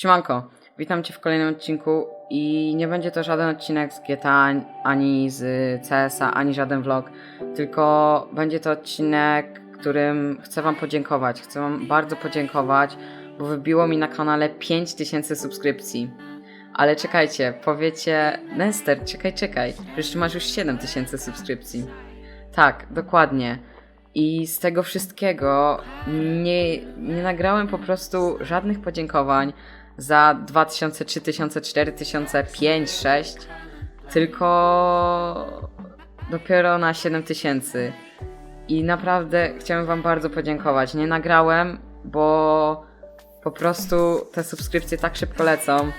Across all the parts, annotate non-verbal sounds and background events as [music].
Siemanko, witam Cię w kolejnym odcinku i nie będzie to żaden odcinek z GTA, ani z CS-a, ani żaden vlog, tylko będzie to odcinek, którym chcę Wam podziękować. Chcę Wam bardzo podziękować, bo wybiło mi na kanale 5000 subskrypcji. Ale czekajcie, powiecie, Nester, czekaj, czekaj, przecież masz już 7000 subskrypcji. Tak, dokładnie. I z tego wszystkiego nie, nie nagrałem po prostu żadnych podziękowań za 2000, 3000, 4000, 5, 6, tylko dopiero na 7000. I naprawdę chciałem Wam bardzo podziękować. Nie nagrałem, bo po prostu te subskrypcje tak szybko lecą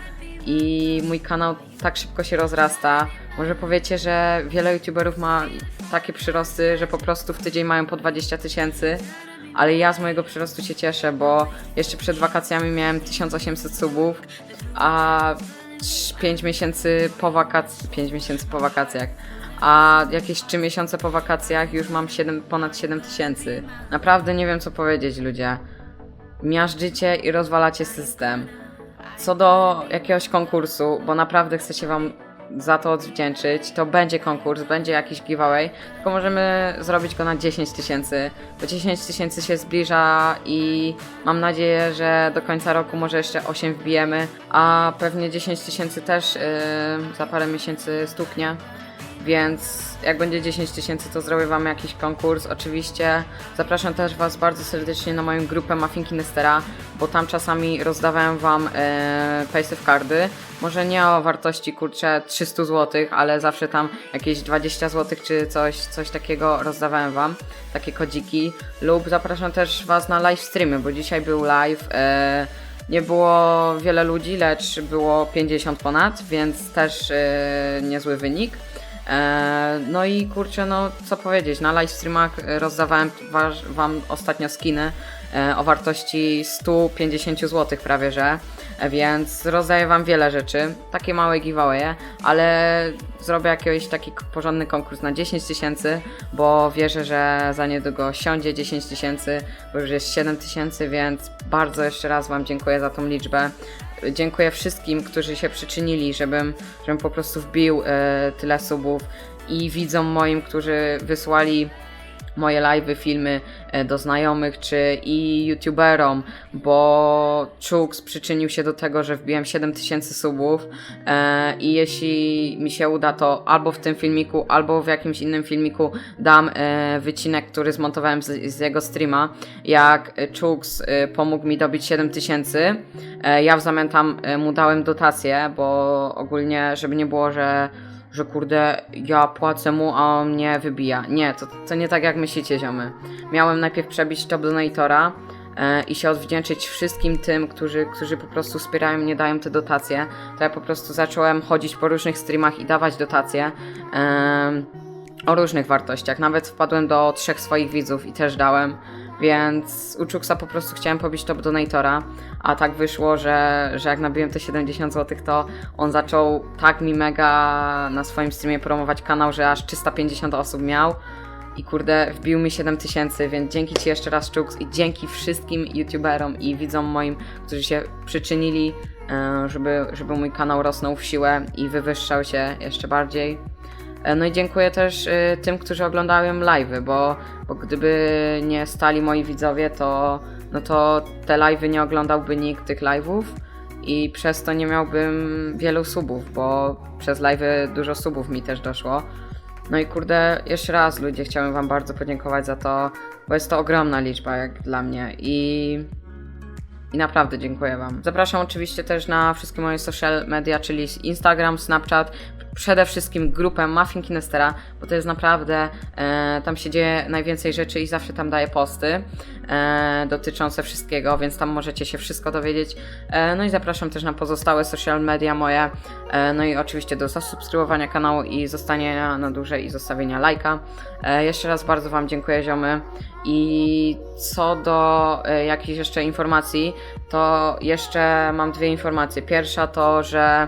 i mój kanał tak szybko się rozrasta. Może powiecie, że wiele youtuberów ma takie przyrosty, że po prostu w tydzień mają po 20 tysięcy, ale ja z mojego przyrostu się cieszę, bo jeszcze przed wakacjami miałem 1800 subów, a 5 miesięcy po wakac 5 miesięcy po wakacjach. A jakieś 3 miesiące po wakacjach już mam 7, ponad 7 tysięcy. Naprawdę nie wiem co powiedzieć ludzie. Miażdżycie i rozwalacie system. Co do jakiegoś konkursu, bo naprawdę chcę się Wam za to odwdzięczyć, to będzie konkurs, będzie jakiś giveaway, tylko możemy zrobić go na 10 tysięcy, bo 10 tysięcy się zbliża i mam nadzieję, że do końca roku może jeszcze 8 wbijemy, a pewnie 10 tysięcy też yy, za parę miesięcy stuknie. Więc jak będzie 10 tysięcy, to zrobię Wam jakiś konkurs. Oczywiście zapraszam też Was bardzo serdecznie na moją grupę Muffinki Nestera, bo tam czasami rozdawałem Wam e, paysafe. Może nie o wartości kurczę 300 zł, ale zawsze tam jakieś 20 zł czy coś, coś takiego rozdawałem Wam, takie kodziki. Lub zapraszam też Was na live streamy, bo dzisiaj był live. E, nie było wiele ludzi, lecz było 50 ponad, więc też e, niezły wynik. E, No i kurczę, no co powiedzieć, na live streamach e, rozdawałem wam ostatnio skiny e, o wartości 150 zł prawie, że więc rozdaję wam wiele rzeczy, takie małe giveawaye, ale zrobię jakiś taki porządny konkurs na 10 tysięcy, bo wierzę, że za niedługo siądzie 10 tysięcy, bo już jest 7 tysięcy, więc bardzo jeszcze raz wam dziękuję za tą liczbę. Dziękuję wszystkim, którzy się przyczynili, żebym, żebym po prostu wbił e, tyle subów i widzom moim, którzy wysłali moje live'y, filmy e, do znajomych czy i youtuberom, bo Czux przyczynił się do tego, że wbiłem 7000 subów e, i jeśli mi się uda, to albo w tym filmiku, albo w jakimś innym filmiku dam e, wycinek, który zmontowałem z, jego streama, jak Czux e, pomógł mi dobić 7000. E, ja w zamian tam mu dałem dotację, bo ogólnie, żeby nie było, że że kurde, ja płacę mu, a on mnie wybija. Nie, to, to nie tak jak myślicie, ziomy. Miałem najpierw przebić top donatora e, i się odwdzięczyć wszystkim tym, którzy, którzy po prostu wspierają mnie, dają te dotacje. To ja po prostu zacząłem chodzić po różnych streamach i dawać dotacje. em, o różnych wartościach. Nawet wpadłem do trzech swoich widzów i też dałem. Więc u Czuksa po prostu chciałem pobić top donatora, a tak wyszło, że, że jak nabiłem te 70 zł, to on zaczął tak mi mega na swoim streamie promować kanał, że aż 350 osób miał. I kurde, wbił mi 7000, więc dzięki Ci jeszcze raz, Czuks, i dzięki wszystkim YouTuberom i widzom moim, którzy się przyczynili, e, żeby, żeby mój kanał rosnął w siłę i wywyższał się jeszcze bardziej. E, No i dziękuję też y, tym, którzy oglądają live'y, bo, bo gdyby nie stali moi widzowie, to, no to te live'y nie oglądałby nikt tych live'ów i przez to nie miałbym wielu subów, bo przez live'y dużo subów mi też doszło. No i kurde, jeszcze raz ludzie, chciałem wam bardzo podziękować za to, bo jest to ogromna liczba jak dla mnie i i naprawdę dziękuję Wam. Zapraszam oczywiście też na wszystkie moje social media, czyli Instagram, Snapchat, przede wszystkim grupę Muffin Kinestera, bo to jest naprawdę, e, tam się dzieje najwięcej rzeczy i zawsze tam daję posty e, dotyczące wszystkiego, więc tam możecie się wszystko dowiedzieć. E, no i zapraszam też na pozostałe social media moje, e, no i oczywiście do zasubskrybowania kanału i zostania na dłużej i zostawienia lajka. E, jeszcze raz bardzo Wam dziękuję ziomy i co do e, jakichś jeszcze informacji, to jeszcze mam dwie informacje. Pierwsza to, że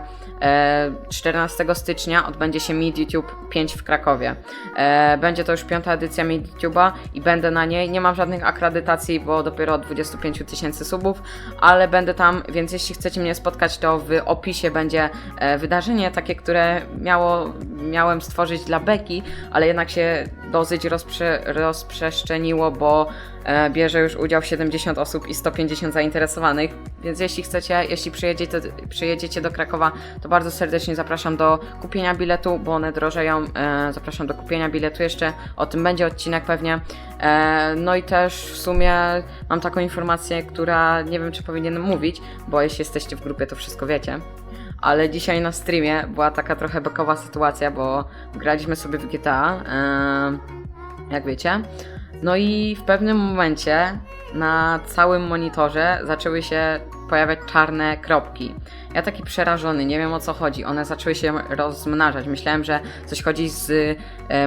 14 stycznia stycznia odbędzie się Meet YouTube 5 w Krakowie. E, będzie to już piąta edycja Meet YouTube'a i będę na niej. Nie mam żadnych akredytacji, bo dopiero od 25 000 tysięcy subów, ale będę tam, więc jeśli chcecie mnie spotkać, to w opisie będzie e, wydarzenie takie, które miało, miałem stworzyć dla Beki, ale jednak się dosyć rozprze, rozprzestrzeniło, bo e, bierze już udział 70 osób i 150 zainteresowanych, więc jeśli chcecie, jeśli przyjedziecie, przyjedziecie do Krakowa, to bardzo serdecznie zapraszam do kupienia biletu, bo one drożeją, e, zapraszam do kupienia biletu. Jeszcze, o tym będzie odcinek pewnie, e, no i też w sumie mam taką informację, która nie wiem czy powinienem mówić, bo jeśli jesteście w grupie to wszystko wiecie, ale dzisiaj na streamie była taka trochę bekowa sytuacja, bo graliśmy sobie w GTA, e, jak wiecie. No i w pewnym momencie na całym monitorze zaczęły się pojawiać czarne kropki. Ja taki przerażony, nie wiem o co chodzi. One zaczęły się rozmnażać. Myślałem, że coś chodzi z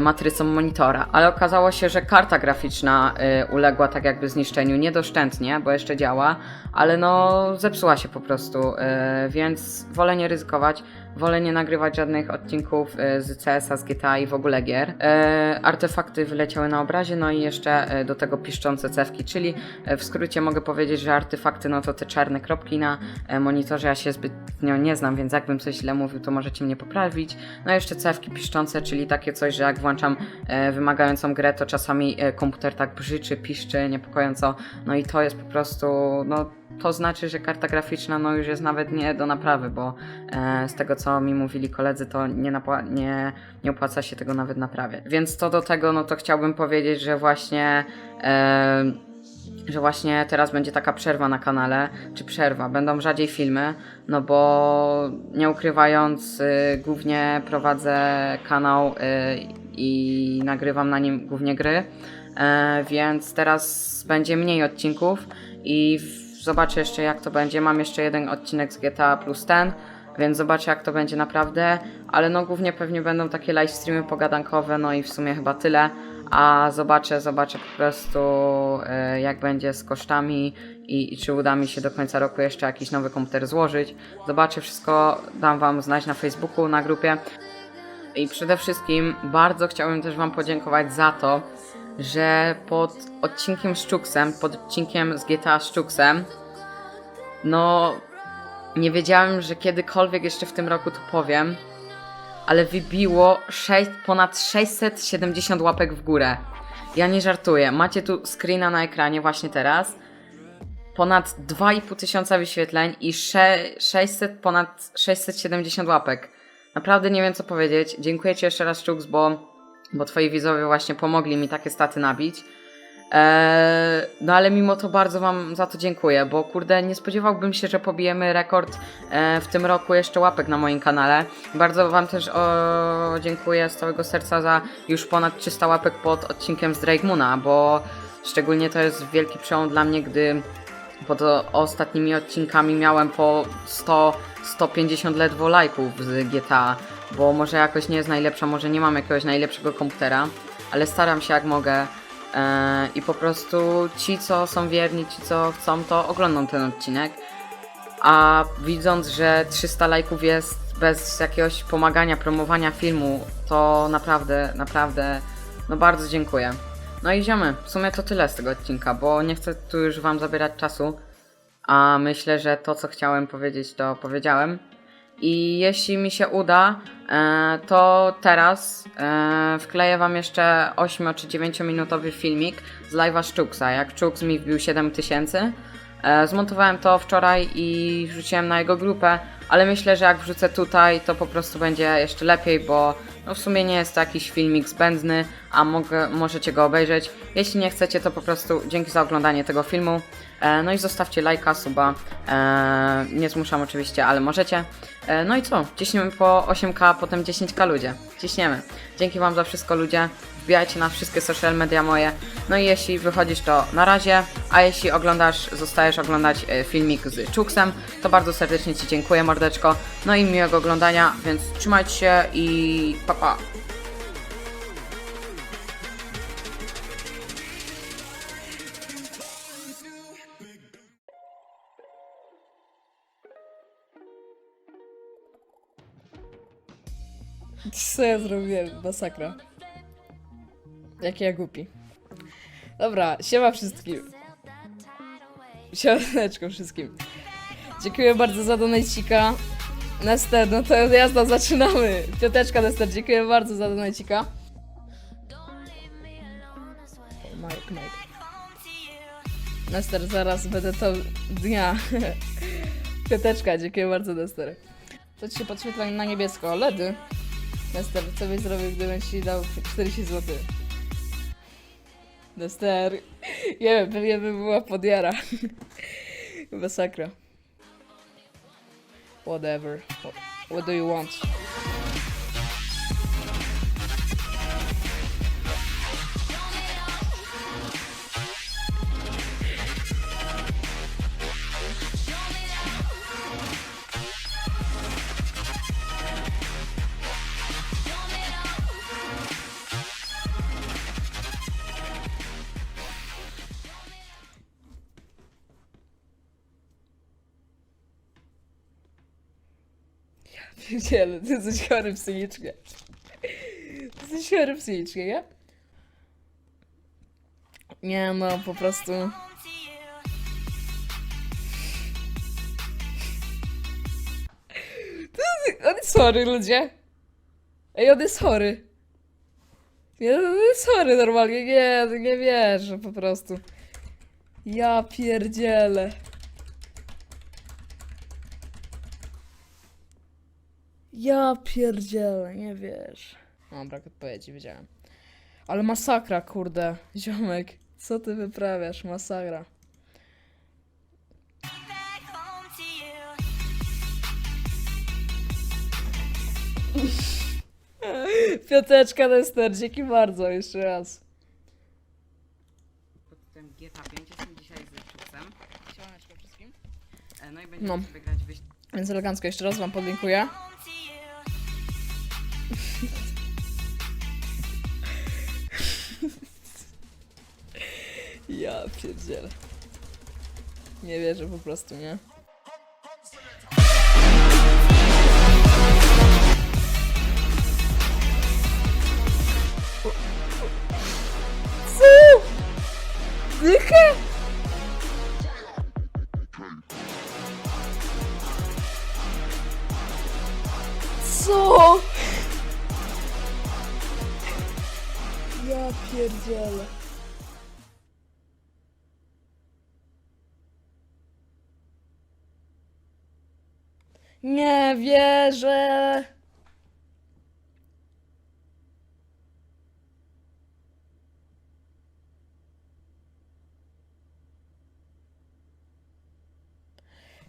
matrycą monitora, ale okazało się, że karta graficzna e, uległa tak jakby zniszczeniu niedoszczętnie, bo jeszcze działa, ale no zepsuła się po prostu, e, więc wolę nie ryzykować. Wolę nie nagrywać żadnych odcinków e, z CS-a, z GTA i w ogóle gier. E, artefakty wyleciały na obrazie, no i jeszcze e, do tego piszczące cewki, czyli e, w skrócie mogę powiedzieć, że artefakty no to te czarne kropki na e, monitorze. Ja się zbytnio nie znam, więc jakbym coś źle mówił, to możecie mnie poprawić. No i jeszcze cewki piszczące, czyli takie coś, że jak włączam e, wymagającą grę, to czasami e, komputer tak brzyczy, piszczy niepokojąco. No i to jest po prostu, no to znaczy, że karta graficzna no już jest nawet nie do naprawy, bo e, z tego co mi mówili koledzy, to nie, nie, nie opłaca się tego nawet naprawiać. Więc to do tego, no to chciałbym powiedzieć, że właśnie. E, że właśnie teraz będzie taka przerwa na kanale, czy przerwa, będą rzadziej filmy, no bo nie ukrywając, y, głównie prowadzę kanał y, i nagrywam na nim głównie gry, e, więc teraz będzie mniej odcinków i w, zobaczę jeszcze jak to będzie. Mam jeszcze jeden odcinek z GTA plus ten, więc zobaczę jak to będzie naprawdę, ale no głównie pewnie będą takie live streamy pogadankowe, no i w sumie chyba tyle. A zobaczę, zobaczę po prostu e, jak będzie z kosztami i, i czy uda mi się do końca roku jeszcze jakiś nowy komputer złożyć. Zobaczę wszystko, dam wam znać na Facebooku, na grupie. I przede wszystkim bardzo chciałbym też Wam podziękować za to, że pod odcinkiem z Czuksem, pod odcinkiem z GTA z Czuksem, no nie wiedziałem, że kiedykolwiek jeszcze w tym roku to powiem, ale wybiło 6, ponad 670 łapek w górę. Ja nie żartuję. Macie tu screena na ekranie właśnie teraz. Ponad 2,5 tysiąca wyświetleń i sze- 600, ponad 670 łapek. Naprawdę nie wiem co powiedzieć. Dziękuję Ci jeszcze raz, Czuks, bo, bo Twoi widzowie właśnie pomogli mi takie staty nabić. Eee, no ale mimo to bardzo Wam za to dziękuję, bo kurde, nie spodziewałbym się, że pobijemy rekord e, w tym roku jeszcze łapek na moim kanale. Bardzo Wam też o, dziękuję z całego serca za już ponad 300 łapek pod odcinkiem z Drake Moona, bo szczególnie to jest wielki przełom dla mnie, gdy pod ostatnimi odcinkami miałem po 100, 150 ledwo lajków z GTA, bo może jakoś nie jest najlepsza, może nie mam jakiegoś najlepszego komputera, ale staram się jak mogę. E, I po prostu ci, co są wierni, ci, co chcą, to oglądam ten odcinek. A widząc, że 300 lajków jest bez jakiegoś pomagania, promowania filmu, to naprawdę, naprawdę, no bardzo dziękuję. No i ziomy, w sumie to tyle z tego odcinka, bo nie chcę tu już wam zabierać czasu, a myślę, że to, co chciałem powiedzieć, to powiedziałem. I jeśli mi się uda, e, to teraz e, wkleję wam jeszcze 8 czy 9 minutowy filmik z live'a Szczuksa, jak Szczuks mi wbił 7000. E, zmontowałem to wczoraj i wrzuciłem na jego grupę, ale myślę, że jak wrzucę tutaj, to po prostu będzie jeszcze lepiej, bo no w sumie nie jest to jakiś filmik zbędny, a mogę, możecie go obejrzeć. Jeśli nie chcecie, to po prostu dzięki za oglądanie tego filmu. E, no i zostawcie lajka, suba. E, nie zmuszam oczywiście, ale możecie. No i co? Ciśniemy po 8k, potem 10k ludzie. Ciśniemy. Dzięki Wam za wszystko ludzie. Wbijajcie na wszystkie social media moje. No i jeśli wychodzisz, to na razie. A jeśli oglądasz, zostajesz oglądać e, filmik z Czuksem, to bardzo serdecznie Ci dziękuję, mordeczko. No i miłego oglądania, więc trzymajcie się i pa pa. Co ja zrobiłem? Masakra. Jaki ja głupi. Dobra, siema wszystkim. Siemaneczko wszystkim. Dziękuję bardzo za donajcika. Nester, no to jazda, zaczynamy. Piąteczka Nester, dziękuję bardzo za donajcika. Mike, Mike. Nester, zaraz będę to dnia. [laughs] Piąteczka, dziękuję bardzo Nester. To ci się podświetla na niebiesko. LEDy. Nester, co byś zrobił, gdybym ci dał 40 zł? Nester. Nie wiem, pewnie by była podjara. Masakra. Whatever. What, what do you want? Pierdziele, ty jesteś chory psychicznie. Ty jesteś chory psychicznie, nie? Nie no, po prostu... On jest chory, ludzie. Ej, on jest chory. Nie, on jest chory normalnie, nie, nie wierzę po prostu. Ja pierdzielę. Ja pierdzielę, nie wiesz. No, brak odpowiedzi, wiedziałem. Ale masakra, kurde, [laughs] ziomek. Co ty wyprawiasz? Masakra. [laughs] Piąteczka Nester, dzięki bardzo, jeszcze raz. Pod tytułem GTA 5 jestem dzisiaj z. Siemaneczko wszystkim. E, No i będziemy No. sobie grać wyś... Więc elegancko, jeszcze raz wam podlinkuję. Ja pierdzielę. Nie wierzę po prostu, nie? Nie wierzę.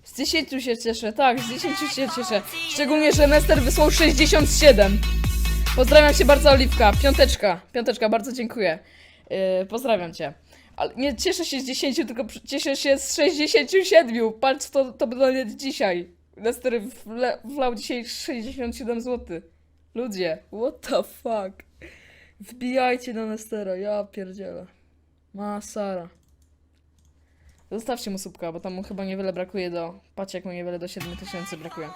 Z 10 się cieszę, tak, z 10 się cieszę. Szczególnie, że Nester wysłał 67. Pozdrawiam cię bardzo, Oliwka. Piąteczka, piąteczka, bardzo dziękuję. Yy, pozdrawiam cię. Ale nie cieszę się z 10, tylko cieszę się z 67. Patrz, to, to będzie dzisiaj. Lester wle, wlał dzisiaj 67 zł. Ludzie, what the fuck? Wbijajcie na Nestera, ja pierdzielę. Masara. Zostawcie mu słupka, bo tam mu chyba niewiele brakuje do... Patrzcie, jak mu niewiele do 7000 brakuje.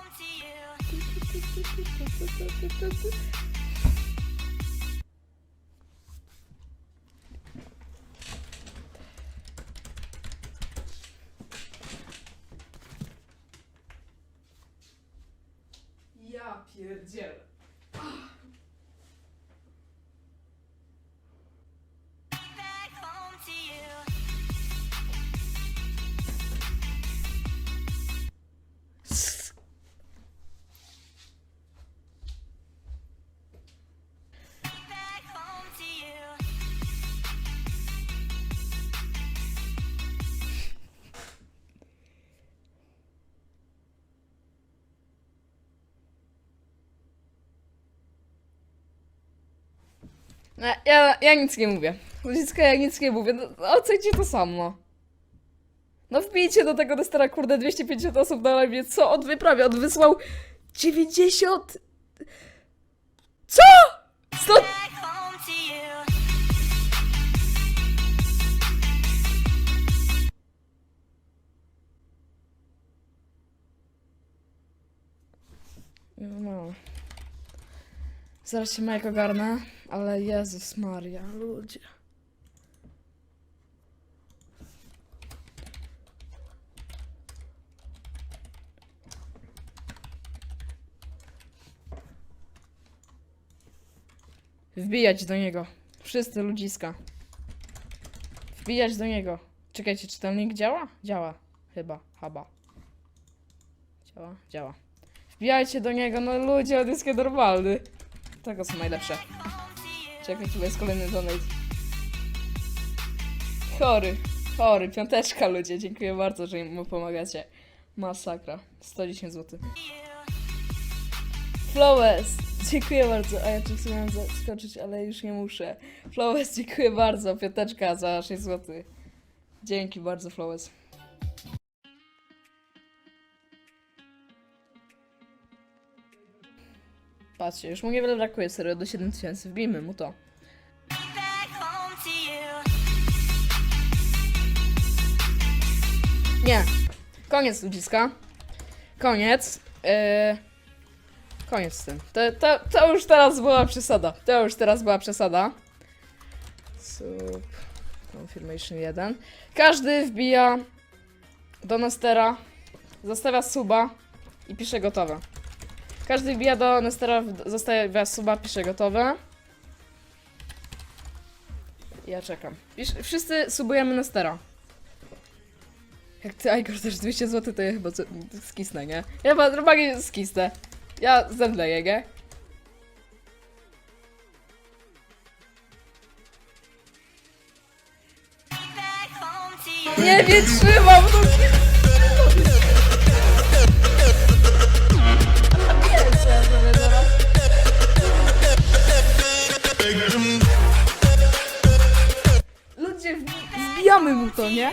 Ja, ja nic nie mówię. Ludzicka, ja nic nie mówię. No, ocencie to samo. No wbijcie do tego testera, kurde, 250 osób na live. Co on wyprawia? On wysłał 90... Co? 100... No. Zaraz się Majek ogarnę, ale Jezus Maria, ludzie. Wbijać do niego. Wszyscy ludziska. Wbijać do niego. Czekajcie, czy ten link działa? Działa. Chyba. Haba. Działa? Działa. Wbijajcie do niego, no ludzie, on jest normalny. Tego są najlepsze. Czekaj, tu jest kolejny donate. Chory, chory, piąteczka ludzie, dziękuję bardzo, że mu pomagacie. Masakra, 110 zł. Flowes, dziękuję bardzo, a ja tu chciałem zaskoczyć, ale już nie muszę. Flowes, dziękuję bardzo, piąteczka za 6 zł. Dzięki bardzo, Flowes. Patrzcie, już mu niewiele brakuje, serio, do 7000, wbijmy mu to. Nie. Koniec ludziska. Koniec. Yy... Koniec z tym. To, to, to już teraz była przesada. To już teraz była przesada. Sub. Confirmation 1. Każdy wbija do Nestera, zostawia suba i pisze gotowe. Każdy wbija do Nestera, zostawia suba, pisze gotowe. Ja czekam. Wszyscy subujemy Nestera. Jak ty, Igor, też 200 zł, to ja chyba skisnę, nie? Ja chyba normalnie skisnę. Ja zemdleję, nie? Nie wytrzymam! No wbijamy mu to, nie?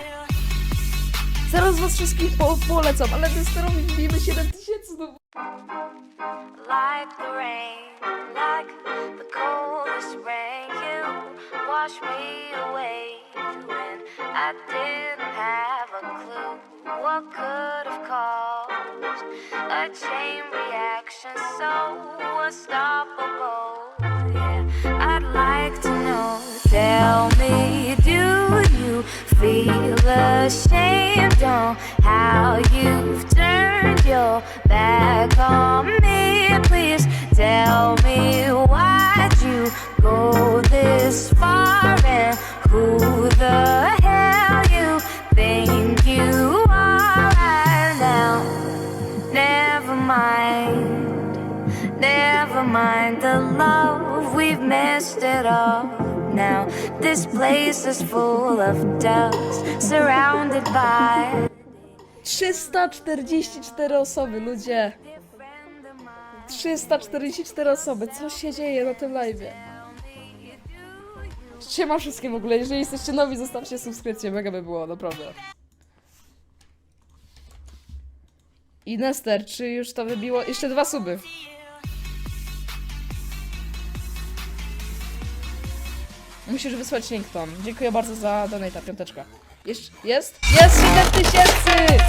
Zaraz was wszystkich po polecam, ale testerowi wbijemy 7000 no like the rain, like the coldest rain. You wash me away I didn't have a clue what could have caused a chain reaction so unstoppable. I'd like to know. Tell me, do feel ashamed on how you've turned your back on me? Please tell me place is full of dust, surrounded by 344 osoby, ludzie. 344 osoby, co się dzieje na tym live? Siema wszystkim w ogóle, jeżeli jesteście nowi, zostawcie subskrypcję, mega by było, naprawdę. I Nester, czy już to wybiło? Jeszcze dwa suby. Musisz wysłać link Tom. Dziękuję bardzo za donata, piąteczka. Jeszcze, jest? Jest 7 tysięcy!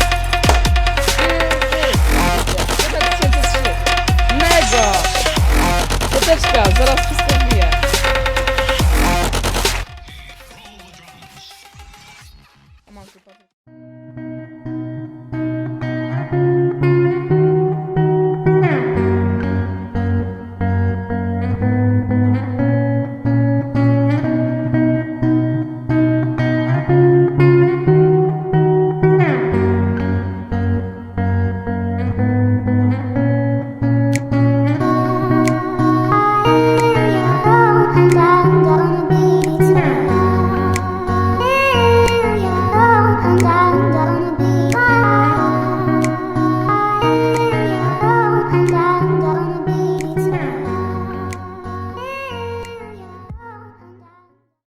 7 tysięcy. Mega! Piąteczka, zaraz